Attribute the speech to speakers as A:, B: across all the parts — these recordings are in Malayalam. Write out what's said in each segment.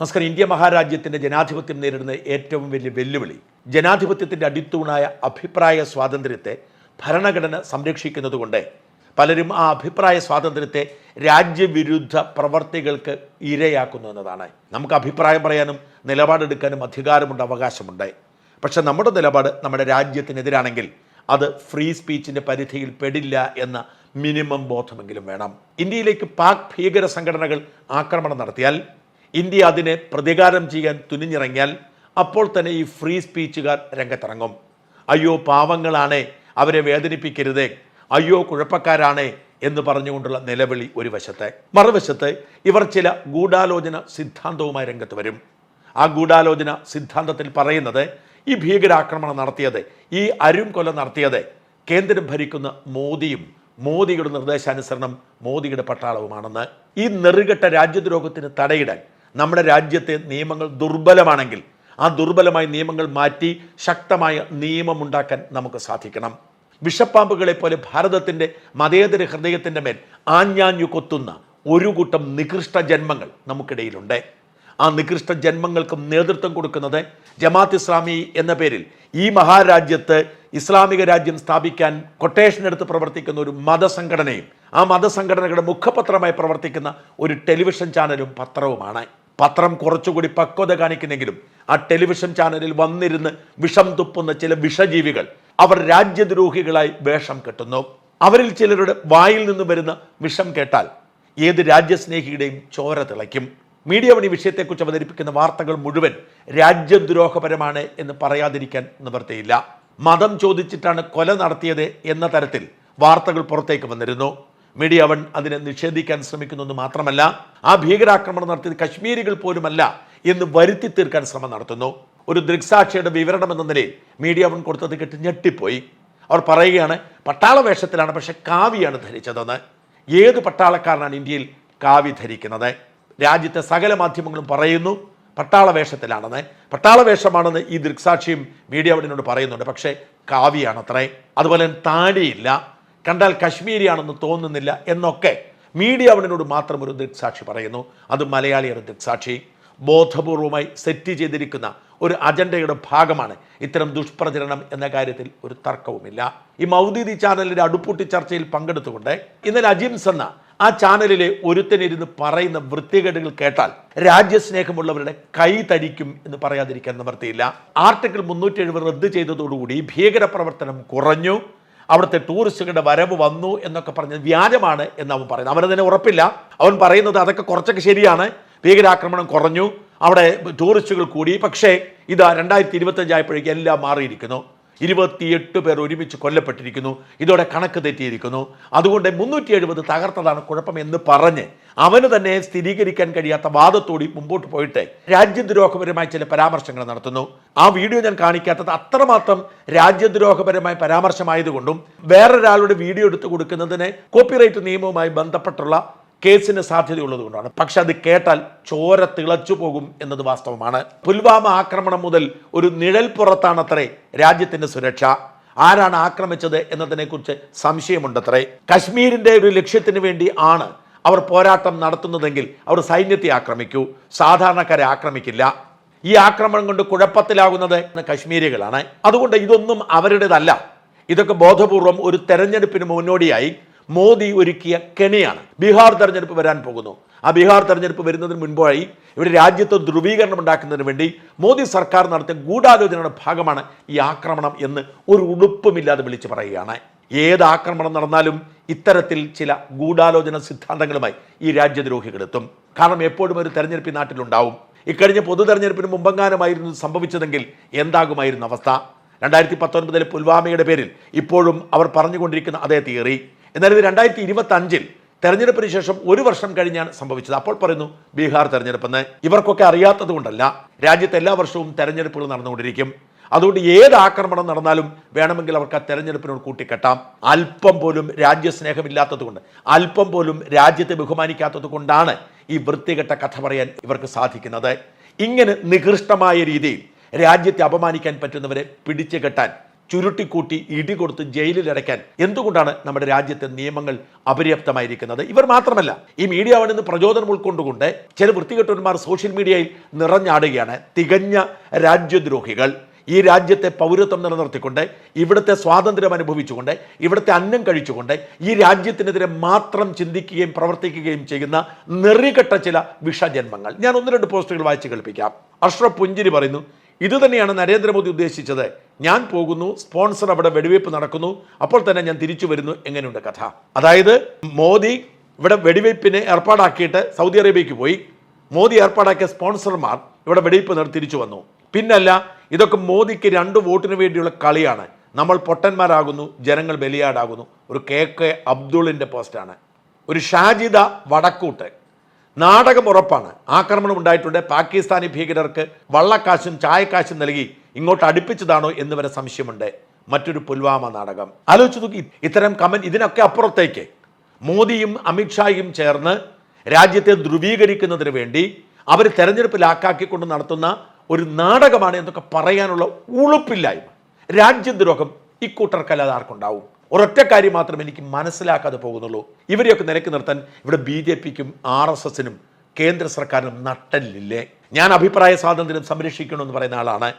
A: നമസ്കാരം. ഇന്ത്യ മഹാരാജ്യത്തിന്റെ ജനാധിപത്യം നേരിടുന്ന ഏറ്റവും വലിയ വെല്ലുവിളി ജനാധിപത്യത്തിന്റെ അടിത്തൂണായ അഭിപ്രായ സ്വാതന്ത്ര്യത്തെ ഭരണഘടന സംരക്ഷിക്കുന്നതുകൊണ്ട് പലരും ആ അഭിപ്രായ സ്വാതന്ത്ര്യത്തെ രാജ്യവിരുദ്ധ പ്രവർത്തികൾക്ക് ഇരയാക്കുന്നു എന്നതാണ്. നമുക്ക് അഭിപ്രായം പറയാനും നിലപാടെടുക്കാനും അധികാരമുണ്ട് അവകാശമുണ്ട്. പക്ഷേ നമ്മുടെ നിലപാട് നമ്മുടെ രാജ്യത്തിനെതിരാണെങ്കിൽ അത് ഫ്രീ സ്പീച്ചിന്റെ പരിധിയിൽ പെടില്ല എന്ന മിനിമം ബോധമെങ്കിലും വേണം. ഇന്ത്യയിലേക്ക് പാക് ഭീകര സംഘടനകൾ ആക്രമണം നടത്തിയാൽ ഇന്ത്യ അതിനെ പ്രതികാരം ചെയ്യാൻ തുനിഞ്ഞിറങ്ങിയാൽ അപ്പോൾ തന്നെ ഈ ഫ്രീ സ്പീച്ചുകാർ രംഗത്തിറങ്ങും. അയ്യോ പാവങ്ങളാണേ അവരെ വേദനിപ്പിക്കരുതേ. അയ്യോ കുഴപ്പക്കാരാണേ എന്ന് പറഞ്ഞുകൊണ്ടുള്ള നിലവിളി ഒരു വശത്തെ. മറുവശത്ത് ഇവർ ചില ഗൂഢാലോചന സിദ്ധാന്തവുമായി രംഗത്ത് വരും. ആ ഗൂഢാലോചന സിദ്ധാന്തത്തിൽ പറയുന്നത് ഈ ഭീകരാക്രമണം നടത്തിയത് ഈ അരും കൊല നടത്തിയത് കേന്ദ്രം ഭരിക്കുന്ന മോദിയും മോദിയുടെ നിർദ്ദേശാനുസരണം മോദിയുടെ പട്ടാളവുമാണെന്ന്. ഈ നെറുകെട്ട രാജ്യദ്രോഹത്തിന് തടയിടാൻ നമ്മുടെ രാജ്യത്തെ നിയമങ്ങൾ ദുർബലമാണെങ്കിൽ ആ ദുർബലമായ നിയമങ്ങൾ മാറ്റി ശക്തമായ നിയമമുണ്ടാക്കാൻ നമുക്ക് സാധിക്കണം. വിഷപ്പാമ്പുകളെ പോലെ ഭാരതത്തിന്റെ മതേതര ഹൃദയത്തിന്റെ മേൽ ആഞ്ഞാഞ്ഞു കൊത്തുന്ന ഒരു കൂട്ടം നികൃഷ്ട ജന്മങ്ങൾ നമുക്കിടയിലുണ്ട്. ആ നികൃഷ്ട ജന്മങ്ങൾക്കും നേതൃത്വം കൊടുക്കുന്നത് ജമാത്ത് ഇസ്ലാമി എന്ന പേരിൽ ഈ മഹാരാജ്യത്ത് ഇസ്ലാമിക രാജ്യം സ്ഥാപിക്കാൻ കൊട്ടേഷൻ എടുത്ത് പ്രവർത്തിക്കുന്ന ഒരു മതസംഘടനയും ആ മതസംഘടനകളുടെ മുഖപത്രമായി പ്രവർത്തിക്കുന്ന ഒരു ടെലിവിഷൻ ചാനലും പത്രവുമാണ്. പത്രം കുറച്ചുകൂടി പക്വത കാണിക്കുന്നെങ്കിലും ആ ടെലിവിഷൻ ചാനലിൽ വന്നിരുന്ന് വിഷം തുപ്പുന്ന ചില വിഷജീവികൾ അവർ രാജ്യദ്രോഹികളായി വേഷം കെട്ടുന്നു. അവരിൽ ചിലരുടെ വായിൽ നിന്ന് വരുന്ന വിഷം കേട്ടാൽ ഏത് രാജ്യസ്നേഹിയുടെയും ചോര തിളയ്ക്കും. മീഡിയ വഴി വിഷയത്തെക്കുറിച്ച് അവതരിപ്പിക്കുന്ന വാർത്തകൾ മുഴുവൻ രാജ്യദ്രോഹപരമാണ് എന്ന് പറയാതിരിക്കാൻ നിവർത്തിയില്ല. മതം ചോദിച്ചിട്ടാണ് കൊല നടത്തിയത് എന്ന തരത്തിൽ വാർത്തകൾ പുറത്തേക്ക് വന്നിരുന്നു. മീഡിയ വൺ അതിനെ നിഷേധിക്കാൻ ശ്രമിക്കുന്നു മാത്രമല്ല ആ ഭീകരാക്രമണം നടത്തിയത് കശ്മീരികൾ പോലുമല്ല എന്ന് വരുത്തി തീർക്കാൻ ശ്രമം നടത്തുന്നു. ഒരു ദൃക്സാക്ഷിയുടെ വിവരണം എന്ന നിലയിൽ മീഡിയ വൺ കൊടുത്തത് കേട്ട് ഞെട്ടിപ്പോയി. അവർ പറയുകയാണ് പട്ടാള വേഷത്തിലാണ് പക്ഷെ കാവിയാണ് ധരിച്ചതെന്ന്. ഏത് പട്ടാളക്കാരനാണ് ഇന്ത്യയിൽ കാവി ധരിക്കുന്നത്? രാജ്യത്തെ സകല മാധ്യമങ്ങളും പറയുന്നു പട്ടാള വേഷത്തിലാണെന്ന്. പട്ടാള വേഷമാണെന്ന് ഈ ദൃക്സാക്ഷിയും മീഡിയ വണിനോട് പറയുന്നുണ്ട്. പക്ഷേ കാവിയാണത്രേ. അതുപോലെ താടിയില്ല. കണ്ടാൽ കശ്മീരിയാണെന്ന് തോന്നുന്നില്ല എന്നൊക്കെ മീഡിയ അവനോട് മാത്രം ഒരു ദൃക്സാക്ഷി പറയുന്നു. അത് മലയാളിയുടെ ദൃക്സാക്ഷി. ബോധപൂർവമായി സെറ്റ് ചെയ്തിരിക്കുന്ന ഒരു അജണ്ടയുടെ ഭാഗമാണ് ഇത്തരം ദുഷ്പ്രചരണം എന്ന കാര്യത്തിൽ ഒരു തർക്കവുമില്ല. ഈ മൗദീദി ചാനലിന്റെ അടുപ്പൂട്ടി ചർച്ചയിൽ പങ്കെടുത്തുകൊണ്ട് ഇന്നലെ അജിംസ് എന്ന ആ ചാനലിലെ ഒരുത്തനിരുന്ന് പറയുന്ന വൃത്തികേടുകൾ കേട്ടാൽ രാജ്യസ്നേഹമുള്ളവരുടെ കൈ തരിക്കും എന്ന് പറയാതിരിക്കാൻ നിവർത്തിയില്ല ആർട്ടിക്കിൾ മുന്നൂറ്റി എഴുപത് റദ്ദ് ചെയ്തതോടുകൂടി ഭീകരപ്രവർത്തനം കുറഞ്ഞു. അവിടുത്തെ ടൂറിസ്റ്റുകളുടെ വരവ് വന്നു എന്നൊക്കെ പറഞ്ഞത് വ്യാജമാണ് എന്ന് അവൻ പറയുന്നത് അവനതിനെ ഉറപ്പില്ല. അവൻ പറയുന്നത് അതൊക്കെ കുറച്ചൊക്കെ ശരിയാണ്. ഭീകരാക്രമണം കുറഞ്ഞു. അവിടെ ടൂറിസ്റ്റുകൾ കൂടി. പക്ഷേ ഇതാ രണ്ടായിരത്തി ഇരുപത്തഞ്ചായപ്പോഴേക്കും എല്ലാം മാറിയിരിക്കുന്നു. ഇരുപത്തിയെട്ട് പേർ ഒരുമിച്ച് കൊല്ലപ്പെട്ടിരിക്കുന്നു. ഇതോടെ കണക്ക് തെറ്റിയിരിക്കുന്നു. അതുകൊണ്ട് മുന്നൂറ്റി എഴുപത് തകർത്തതാണ് കുഴപ്പം എന്ന് പറഞ്ഞ് അവന് തന്നെ സ്ഥിരീകരിക്കാൻ കഴിയാത്ത വാദത്തോടി മുമ്പോട്ട് പോയിട്ട് രാജ്യദ്രോഹപരമായ ചില പരാമർശങ്ങൾ നടത്തുന്നു. ആ വീഡിയോ ഞാൻ കാണിക്കാത്തത് അത്രമാത്രം രാജ്യദ്രോഹപരമായ പരാമർശമായതുകൊണ്ടും വേറൊരാളുടെ വീഡിയോ എടുത്തു കൊടുക്കുന്നതിന് കോപ്പിറൈറ്റ് നിയമവുമായി ബന്ധപ്പെട്ടുള്ള കേസിന് സാധ്യതയുള്ളതുകൊണ്ടാണ്. പക്ഷെ അത് കേട്ടാൽ ചോര തിളച്ചു പോകും എന്നത് വാസ്തവമാണ്. പുൽവാമ ആക്രമണം മുതൽ ഒരു നിഴൽ പുറത്താണത്രേ രാജ്യത്തിന്റെ സുരക്ഷ. ആരാണ് ആക്രമിച്ചത് എന്നതിനെക്കുറിച്ച് സംശയമുണ്ടത്രേ. കശ്മീരിന്റെ ഒരു ലക്ഷ്യത്തിന് വേണ്ടി ആണ് അവർ പോരാട്ടം നടത്തുന്നതെങ്കിൽ അവർ സൈന്യത്തെ ആക്രമിക്കൂ. സാധാരണക്കാരെ ആക്രമിക്കില്ല. ഈ ആക്രമണം കൊണ്ട് കുഴപ്പത്തിലാകുന്നത് കശ്മീരികളാണ്. അതുകൊണ്ട് ഇതൊന്നും അവരുടേതല്ല. ഇതൊക്കെ ബോധപൂർവം ഒരു തെരഞ്ഞെടുപ്പിന് മുന്നോടിയായി മോദി ഒരുക്കിയ കെണിയാണ്. ബീഹാർ തെരഞ്ഞെടുപ്പ് വരാൻ പോകുന്നു. ആ ബീഹാർ തെരഞ്ഞെടുപ്പ് വരുന്നതിന് മുൻപായി ഇവിടെ രാജ്യത്ത് ധ്രുവീകരണം ഉണ്ടാക്കുന്നതിന് വേണ്ടി മോദി സർക്കാർ നടത്തിയ ഗൂഢാലോചനയുടെ ഭാഗമാണ് ഈ ആക്രമണം എന്ന് ഒരു ഉടുപ്പുമില്ലാതെ വിളിച്ചു പറയുകയാണ്. ഏത് ആക്രമണം നടന്നാലും ഇത്തരത്തിൽ ചില ഗൂഢാലോചന സിദ്ധാന്തങ്ങളുമായി ഈ രാജ്യദ്രോഹികളെത്തും. കാരണം എപ്പോഴും ഒരു തെരഞ്ഞെടുപ്പ് നാട്ടിലുണ്ടാവും. ഇക്കഴിഞ്ഞ പൊതു തെരഞ്ഞെടുപ്പിന് മുമ്പെങ്ങാനുമായിരുന്നു സംഭവിച്ചതെങ്കിൽ എന്താകുമായിരുന്നു അവസ്ഥ? രണ്ടായിരത്തി പത്തൊൻപതിലെ പുൽവാമയുടെ പേരിൽ ഇപ്പോഴും അവർ പറഞ്ഞുകൊണ്ടിരിക്കുന്ന അതേ തിയറി. എന്നാൽ ഇത് രണ്ടായിരത്തി ഇരുപത്തി അഞ്ചിൽ തെരഞ്ഞെടുപ്പിന് ശേഷം ഒരു വർഷം കഴിഞ്ഞാണ് സംഭവിച്ചത്. അപ്പോൾ പറയുന്നു ബീഹാർ തെരഞ്ഞെടുപ്പെന്ന്. ഇവർക്കൊക്കെ അറിയാത്തത് കൊണ്ടല്ല രാജ്യത്ത് എല്ലാ വർഷവും തെരഞ്ഞെടുപ്പുകൾ നടന്നുകൊണ്ടിരിക്കും. അതുകൊണ്ട് ഏത് ആക്രമണം നടന്നാലും വേണമെങ്കിൽ അവർക്ക് ആ തെരഞ്ഞെടുപ്പിനോട് കൂട്ടിക്കെട്ടാം. അല്പം പോലും രാജ്യസ്നേഹമില്ലാത്തത് കൊണ്ട് അല്പം പോലും രാജ്യത്തെ ബഹുമാനിക്കാത്തത് കൊണ്ടാണ് ഈ വൃത്തികെട്ട കഥ പറയാൻ ഇവർക്ക് സാധിക്കുന്നത്. ഇങ്ങനെ നികൃഷ്ടമായ രീതിയിൽ രാജ്യത്തെ അപമാനിക്കാൻ പറ്റുന്നവരെ പിടിച്ചു കെട്ടാൻ ചുരുട്ടിക്കൂട്ടി ജയിലിൽ അടയ്ക്കാൻ എന്തുകൊണ്ടാണ് നമ്മുടെ രാജ്യത്തെ നിയമങ്ങൾ അപര്യാപ്തമായിരിക്കുന്നത്? ഇവർ മാത്രമല്ല ഈ മീഡിയ അവിടെ നിന്ന് പ്രചോദനം ഉൾക്കൊണ്ടുകൊണ്ട് ചില വൃത്തികെട്ടവന്മാർ സോഷ്യൽ മീഡിയയിൽ നിറഞ്ഞാടുകയാണ് തികഞ്ഞ രാജ്യദ്രോഹികൾ. ഈ രാജ്യത്തെ പൗരത്വം നിലനിർത്തിക്കൊണ്ട് ഇവിടുത്തെ സ്വാതന്ത്ര്യം അനുഭവിച്ചുകൊണ്ട് ഇവിടുത്തെ അന്നം കഴിച്ചുകൊണ്ട് ഈ രാജ്യത്തിനെതിരെ മാത്രം ചിന്തിക്കുകയും പ്രവർത്തിക്കുകയും ചെയ്യുന്ന നെറികെട്ട ചില വിഷജന്മങ്ങൾ. ഞാൻ ഒന്ന് രണ്ട് പോസ്റ്റുകൾ വായിച്ച് കേൾപ്പിക്കാം. അഷ്റഫ് പുഞ്ചിരി പറയുന്നു ഇത് തന്നെയാണ് നരേന്ദ്രമോദി ഉദ്ദേശിച്ചത്. ഞാൻ പോകുന്നു സ്പോൺസർ അവിടെ വെടിവയ്പ് നടക്കുന്നു അപ്പോൾ തന്നെ ഞാൻ തിരിച്ചു വരുന്നു എങ്ങനെയുണ്ട് കഥ. അതായത് മോദി ഇവിടെ വെടിവയ്പ്പിന് ഏർപ്പാടാക്കിയിട്ട് സൗദി അറേബ്യയ്ക്ക് പോയി. മോദി ഏർപ്പാടാക്കിയ സ്പോൺസർമാർ ഇവിടെ വെടിവയ്പ് തിരിച്ചു വന്നു. പിന്നല്ല ഇതൊക്കെ മോദിക്ക് രണ്ട് വോട്ടിന് വേണ്ടിയുള്ള കളിയാണ്. നമ്മൾ പൊട്ടന്മാരാകുന്നു ജനങ്ങൾ ബലിയാടാകുന്നു. ഒരു കെ കെ അബ്ദുളിന്റെ പോസ്റ്റാണ്. ഒരു ഷാജിദ വടക്കൂട്ട്. നാടകം ഉറപ്പാണ്. ആക്രമണം ഉണ്ടായിട്ടുണ്ട്. പാകിസ്ഥാനി ഭീകരർക്ക് വള്ളക്കാശും ചായക്കാശും നൽകി ഇങ്ങോട്ട് അടുപ്പിച്ചതാണോ എന്ന് വരെ സംശയമുണ്ട്. മറ്റൊരു പുൽവാമ നാടകം. ആലോചിച്ച് നോക്കി. ഇത്തരം കമന്റ് ഇതിനൊക്കെ അപ്പുറത്തേക്ക്. മോദിയും അമിത്ഷായും ചേർന്ന് രാജ്യത്തെ ധ്രുവീകരിക്കുന്നതിന് വേണ്ടി അവർ തെരഞ്ഞെടുപ്പ് ലാക്കാക്കിക്കൊണ്ട് നടത്തുന്ന ഒരു നാടകമാണ് എന്നൊക്കെ പറയാനുള്ള ഉളുപ്പില്ലായ്മ. രാജ്യദ്രോഹം ഇക്കൂട്ടർക്കല്ലാതെ ആർക്കുണ്ടാവും? ഒരൊറ്റ കാര്യം മാത്രം എനിക്ക് മനസ്സിലാക്കാതെ പോകുന്നുള്ളൂ. ഇവരെയൊക്കെ നിലയ്ക്ക് നിർത്താൻ ഇവിടെ ബി ജെ പിക്കും ആർ എസ് എസിനും കേന്ദ്ര സർക്കാരിനും നട്ടല്ലില്ലേ? ഞാൻ അഭിപ്രായ സ്വാതന്ത്ര്യം സംരക്ഷിക്കണമെന്ന് പറയുന്ന ആളാണ്.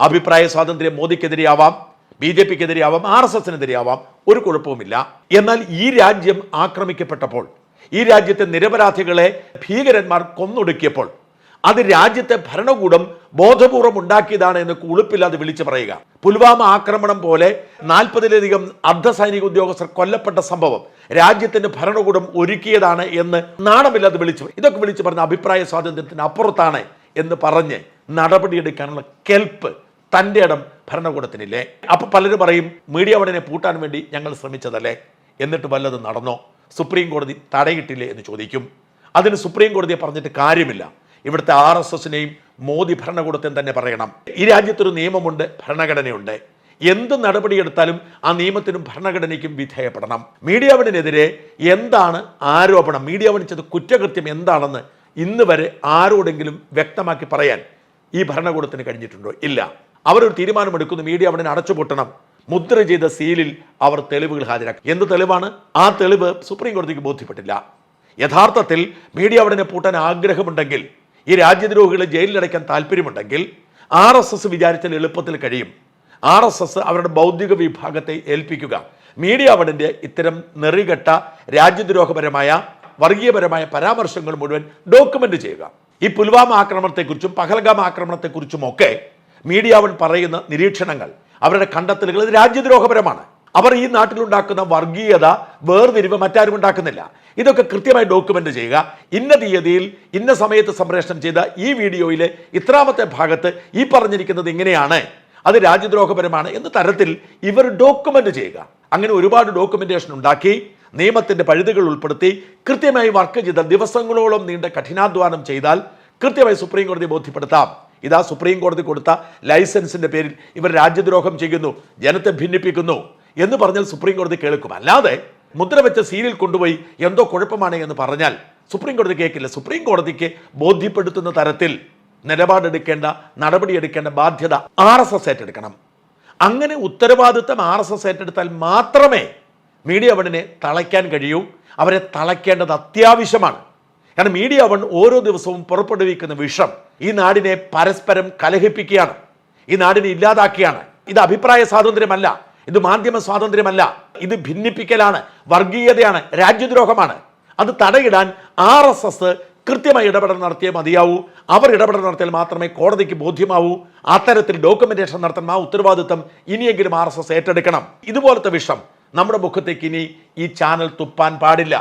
A: അഭിപ്രായ സ്വാതന്ത്ര്യം മോദിക്കെതിരെയാവാം ബി ജെ പിക്കെതിരെയാവാം ആർ എസ് എസിനെതിരെയാവാം. ഒരു കുഴപ്പവുമില്ല. എന്നാൽ ഈ രാജ്യം ആക്രമിക്കപ്പെട്ടപ്പോൾ ഈ രാജ്യത്തെ നിരപരാധികളെ ഭീകരന്മാർ കൊന്നൊടുക്കിയപ്പോൾ അത് രാജ്യത്തെ ഭരണകൂടം ബോധപൂർവം ഉണ്ടാക്കിയതാണ് എന്ന് കുളിപ്പില്ലാതെ വിളിച്ചു പറയുക. പുൽവാമ ആക്രമണം പോലെ നാൽപ്പതിലധികം അർദ്ധ സൈനിക ഉദ്യോഗസ്ഥർ കൊല്ലപ്പെട്ട സംഭവം രാജ്യത്തിന്റെ ഭരണകൂടം ഒരുക്കിയതാണ് എന്ന് നാണമില്ലാതെ വിളിച്ചു ഇതൊക്കെ വിളിച്ചു പറഞ്ഞ അഭിപ്രായ സ്വാതന്ത്ര്യത്തിന് അപ്പുറത്താണ് എന്ന് പറഞ്ഞ് നടപടിയെടുക്കാനുള്ള കെൽപ്പ് തന്റെ ഇടം ഭരണകൂടത്തിനില്ലേ? അപ്പൊ പലരും പറയും മീഡിയ വടനെ പൂട്ടാൻ വേണ്ടി ഞങ്ങൾ ശ്രമിച്ചതല്ലേ? എന്നിട്ട് വല്ലതും നടന്നോ? സുപ്രീം കോടതി തടയിട്ടില്ലേ? എന്ന് ചോദിക്കും. അതിന് സുപ്രീം കോടതിയെ പറഞ്ഞിട്ട് കാര്യമില്ല. ഇവിടുത്തെ ആർ എസ് എസിനെയും മോദി ഭരണകൂടത്തെയും തന്നെ പറയണം. ഈ രാജ്യത്തൊരു നിയമമുണ്ട് ഭരണഘടനയുണ്ട്. എന്ത് നടപടിയെടുത്താലും ആ നിയമത്തിനും ഭരണഘടനയ്ക്കും വിധേയപ്പെടണം. മീഡിയാവിനെതിരെ എന്താണ് ആരോപണം? മീഡിയ വൺ ചെയ്ത കുറ്റകൃത്യം എന്താണെന്ന് ഇന്ന് വരെ ആരോടെങ്കിലും വ്യക്തമാക്കി പറയാൻ ഈ ഭരണകൂടത്തിന് കഴിഞ്ഞിട്ടുണ്ടോ? ഇല്ല. അവരൊരു തീരുമാനമെടുക്കുന്നു മീഡിയ അവനെ അടച്ചുപൂട്ടണം. മുദ്ര ചെയ്ത സീലിൽ അവർ തെളിവുകൾ ഹാജരാക്കി. എന്ത് തെളിവാണ്? ആ തെളിവ് സുപ്രീം കോടതിക്ക് ബോധ്യപ്പെട്ടില്ല. യഥാർത്ഥത്തിൽ മീഡിയ അവനെ പൂട്ടാൻ ആഗ്രഹമുണ്ടെങ്കിൽ ഈ രാജ്യദ്രോഹികളെ ജയിലിലടയ്ക്കാൻ താല്പര്യമുണ്ടെങ്കിൽ ആർ എസ് എസ് വിചാരിച്ചാൽ എളുപ്പത്തിൽ കഴിയും. ആർ എസ് എസ് അവരുടെ ബൗദ്ധിക വിഭാഗത്തെ ഏൽപ്പിക്കുക. മീഡിയ വണിന്റെ ഇത്തരം നെറികെട്ട രാജ്യദ്രോഹപരമായ വർഗീയപരമായ പരാമർശങ്ങൾ മുഴുവൻ ഡോക്യുമെന്റ് ചെയ്യുക. ഈ പുൽവാമ ആക്രമണത്തെക്കുറിച്ചും പഹൽഗാം ആക്രമണത്തെക്കുറിച്ചും ഒക്കെ മീഡിയ അവൻ പറയുന്ന നിരീക്ഷണങ്ങൾ അവരുടെ കണ്ടെത്തലുകൾ രാജ്യദ്രോഹപരമാണ്. അവർ ഈ നാട്ടിലുണ്ടാക്കുന്ന വർഗീയത വേർതിരിവ് മറ്റാരും ഉണ്ടാക്കുന്നില്ല. ഇതൊക്കെ കൃത്യമായി ഡോക്യുമെന്റ് ചെയ്യുക. ഇന്ന തീയതിയിൽ ഇന്ന സമയത്ത് സംപ്രേഷണം ചെയ്ത ഈ വീഡിയോയിലെ ഇത്രാമത്തെ ഭാഗത്ത് ഈ പറഞ്ഞിരിക്കുന്നത് ഇങ്ങനെയാണ്. അത് രാജ്യദ്രോഹപരമാണ് എന്ന തരത്തിൽ ഇവർ ഡോക്യുമെന്റ് ചെയ്യുക. അങ്ങനെ ഒരുപാട് ഡോക്യുമെന്റേഷൻ ഉണ്ടാക്കി നിയമത്തിന്റെ പഴുതുകൾ ഉൾപ്പെടുത്തി കൃത്യമായി വർക്ക് ചെയ്ത ദിവസങ്ങളോളം നീണ്ട കഠിനാധ്വാനം ചെയ്താൽ കൃത്യമായി സുപ്രീം കോടതി ബോധ്യപ്പെടുത്താം. ഇതാ സുപ്രീം കോടതി കൊടുത്ത ലൈസൻസിന്റെ പേരിൽ ഇവർ രാജ്യദ്രോഹം ചെയ്യുന്നു ജനത്തെ ഭിന്നിപ്പിക്കുന്നു. എന്ന് പറഞ്ഞാൽ സുപ്രീം കോടതി കേൾക്കും. അല്ലാതെ മുദ്ര വെച്ച സീരിയൽ കൊണ്ടുപോയി എന്തോ കുഴപ്പമാണ് എന്ന് പറഞ്ഞാൽ സുപ്രീം കോടതി കേൾക്കില്ല. സുപ്രീം കോടതിക്ക് ബോധ്യപ്പെടുത്തുന്ന തരത്തിൽ നിലപാടെടുക്കേണ്ട നടപടിയെടുക്കേണ്ട ബാധ്യത ആർ എസ് എസ് ഏറ്റെടുക്കണം. അങ്ങനെ ഉത്തരവാദിത്തം ആർ എസ് എസ് ഏറ്റെടുത്താൽ മാത്രമേ മീഡിയ വണ്ണിനെ തളയ്ക്കാൻ കഴിയൂ. അവരെ തളയ്ക്കേണ്ടത് അത്യാവശ്യമാണ്. കാരണം മീഡിയ വൺ ഓരോ ദിവസവും പുറപ്പെടുവിക്കുന്ന വിഷം ഈ നാടിനെ പരസ്പരം കലഹിപ്പിക്കുകയാണ്. ഈ നാടിനെ ഇല്ലാതാക്കുകയാണ്. ഇത് അഭിപ്രായ സ്വാതന്ത്ര്യമല്ല. ഇത് മാധ്യമ സ്വാതന്ത്ര്യമല്ല. ഇത് ഭിന്നിപ്പിക്കലാണ് വർഗീയതയാണ് രാജ്യദ്രോഹമാണ്. അത് തടയിടാൻ ആർ എസ് എസ് കൃത്യമായി ഇടപെടൽ നടത്തിയേ മതിയാവൂ. അവർ ഇടപെടൽ നടത്തിയാൽ മാത്രമേ കോടതിക്ക് ബോധ്യമാവൂ. അത്തരത്തിൽ ഡോക്യുമെന്റേഷൻ നടത്താൻ ആ ഉത്തരവാദിത്വം ഇനിയെങ്കിലും ആർ ഏറ്റെടുക്കണം. ഇതുപോലത്തെ വിഷം നമ്മുടെ മുഖത്തേക്ക് ഇനി ഈ ചാനൽ തുപ്പാൻ പാടില്ല.